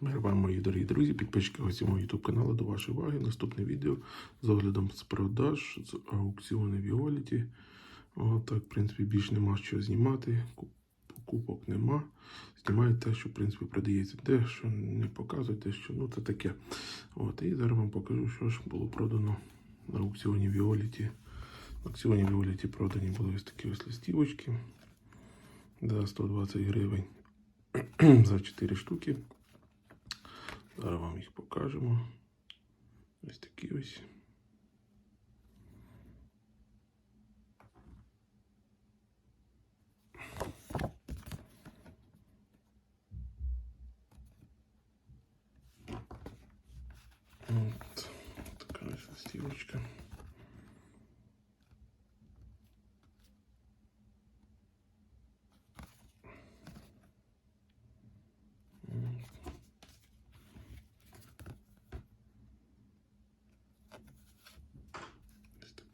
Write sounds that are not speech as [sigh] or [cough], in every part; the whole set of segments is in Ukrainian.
Мирова, мої дорогі друзі, підписчики гості мого YouTube каналу до вашої уваги. Наступне відео з оглядом з продаж з аукціону Віоліті. Так, в принципі, більш нема що знімати. Покупок нема. Знімаю те, що в принципі продається. Те, що не показує, те, що ну це таке. От, і зараз вам покажу, що ж було продано на аукціоні Віоліті. На аукціоні Віоліті продані були ось такі ось листівочки [clears throat] за 120 гривень за 4 штуки. Зараз вам їх покажемо. Ось такі ось. От, така ось листівочка.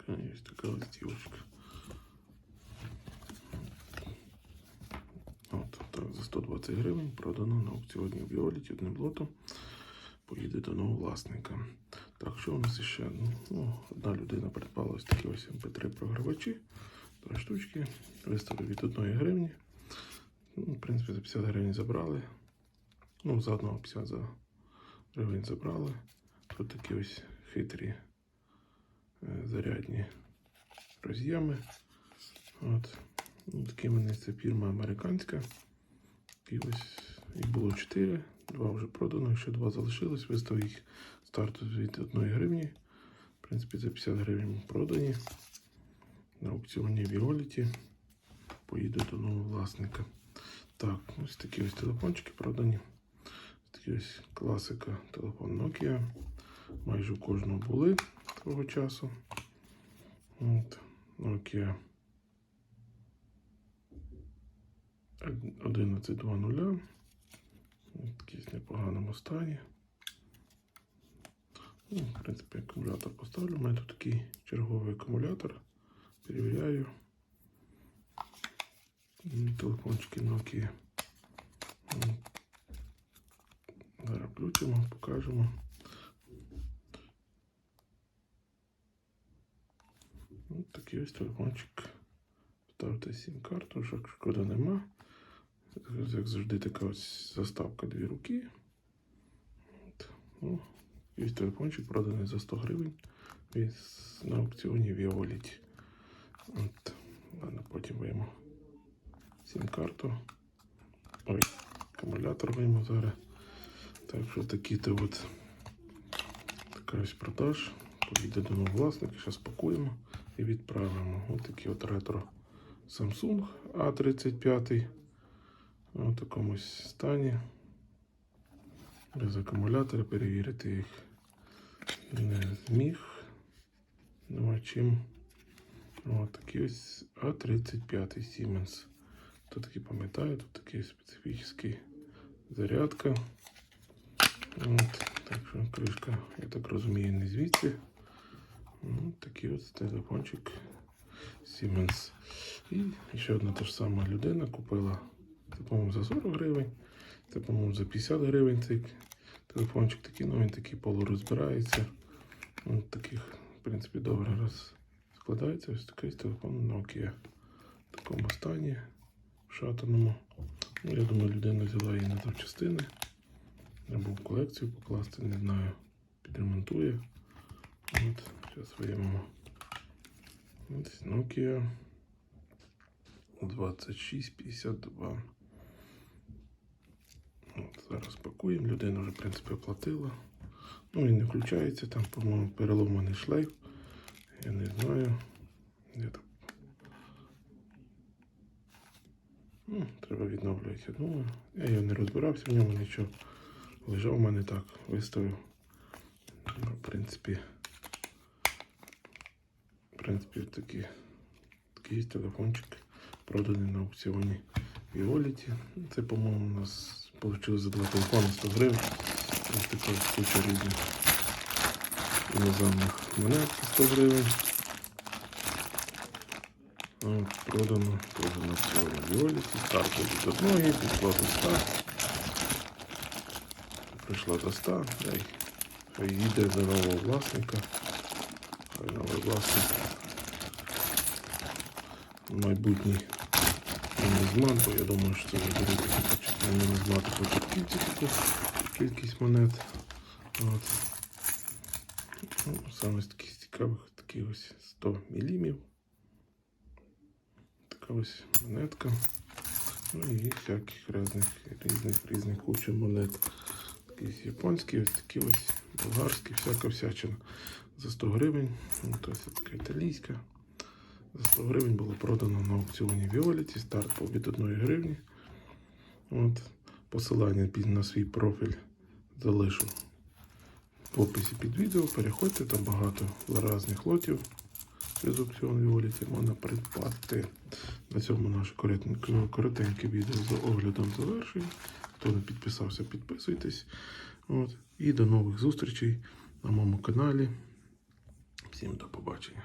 Ось така, ось така листівочка. От, так, за 120 гривень продано на аукціоні в Віоліті одним лотом. Поїде до нового власника. Так, що у нас ще? Ну, ну, одна людина придбала ось такі ось MP3 програвачі. Два штучки. Виставили від 1 гривні. Ну, в принципі, за 50 гривень забрали. Ну, за одного 50 за гривень забрали. Тут такі ось хитрі зарядні роз'єми. От. Ну, такі вони це фірма американська. І ось їх було 4, два вже продано, ще два залишилось. Виставив їх старту від 1 гривні. В принципі, за 50 гривень продані. На аукціоні Віоліті. Поїду до нового власника. Так, ось такі ось телефончики продані. Ось такі ось класика телефон Nokia. Майже у кожного були того часу. От, Nokia 11.2.0. Такий в непоганому стані. Ну, в принципі, акумулятор поставлю. У мене тут такий черговий акумулятор. Перевіряю. Телефончики Nokia. Зараз включимо, покажемо. Ось телефончик. Ставте сім-карту, що шкода нема. Як завжди, така ось заставка дві руки. От. Ну, і телефончик проданий за 100 гривень на аукціоні Віоліті. От. Ладно, потім вийму сім-карту. Ой, акумулятор вийму зараз. Так що такі-то от така ось продаж. Поїде до нового власника, зараз пакуємо і відправимо. Ось такі от ретро Samsung A35 у такомусь стані. Без акумулятора перевірити їх не зміг. Нема чим. Ось такий ось А35 Siemens. Хто таки пам'ятає, тут такий специфічний зарядка. От, так що кришка, я так розумію, не звідси. Ну, такий ось телефончик Siemens. І ще одна та ж сама людина купила, це, по-моєму, за 40 гривень. Це, по-моєму, за 50 гривень цей телефончик такий, ну він такий полурозбирається. От таких, в принципі, добре розкладається. Ось такий телефон Nokia в такому стані, шатаному. Ну, я думаю, людина взяла її на запчастини. Треба в колекцію покласти, не знаю, підремонтує. От, зараз виймемо. Ось Nokia 2652. От, зараз пакуємо. Людина вже, в принципі, оплатила. Ну, він не включається, там, по-моєму, переломаний шлейф. Я не знаю. Де там? Ну, треба відновлювати, я. Я його не розбирався, в ньому нічого. Лежав у мене так, виставив. Ну, В принципі, принципі, такий, такий телефончик проданий на аукціоні Віоліті. Це, по-моєму, у нас вийшло за два телефони 100 гривень. Ось така куча різних іноземних монет 100 гривень. Продано, продано аукціоні Віоліті. Старт від одної, підкладу старт. прийшла до 100, дай, хай їде до нового власника. Хай новий власник. Майбутній нумізмат, бо я думаю, що це заберуть нумізмати початківці таку кількість монет. От. Ну, саме з таких цікавих такі ось 100 мілімів. Така ось монетка. Ну і всяких різних, різних, різних куча монет. Такі японські, ось такі ось болгарські, всяка всячина. За 100 гривень. Ось така італійська. За 100 гривень було продано на аукціоні Віоліті. Старт був від 1 гривні. От. Посилання на свій профіль залишу в описі під відео. Переходьте, там багато різних лотів з аукціону Віоліті можна придбати. На цьому наше коротеньке, відео з оглядом завершує. Хто не підписався, підписуйтесь. От. І до нових зустрічей на моєму каналі. Всім до побачення.